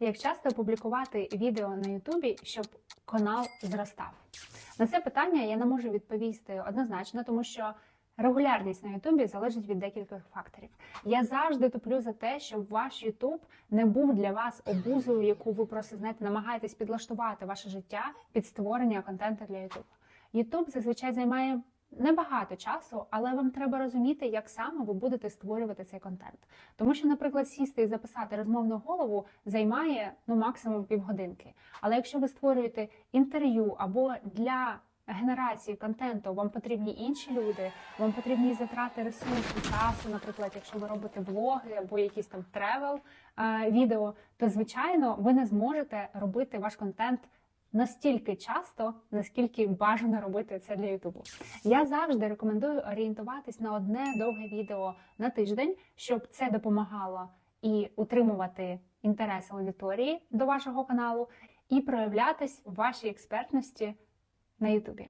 Як часто публікувати відео на Ютубі, щоб канал зростав? На це питання я не можу відповісти однозначно, тому що регулярність на Ютубі залежить від декількох факторів. Я завжди топлю за те, щоб ваш Ютуб не був для вас обузою, яку ви просто знаєте, намагаєтесь підлаштувати ваше життя під створення контенту для Ютубу. Ютуб зазвичай займає небагато часу, але вам треба розуміти, як саме ви будете створювати цей контент. Тому що, наприклад, сісти і записати розмовну голову займає ну максимум півгодинки. Але якщо ви створюєте інтерв'ю або для генерації контенту вам потрібні інші люди, вам потрібні затрати ресурсу, часу, наприклад, якщо ви робите влоги або якісь там тревел е, відео, то звичайно ви не зможете робити ваш контент настільки часто, наскільки бажано робити це для Ютубу. Я завжди рекомендую орієнтуватись на одне довге відео на тиждень, щоб це допомагало і утримувати інтерес аудиторії до вашого каналу, і проявлятись в вашій експертності на Ютубі.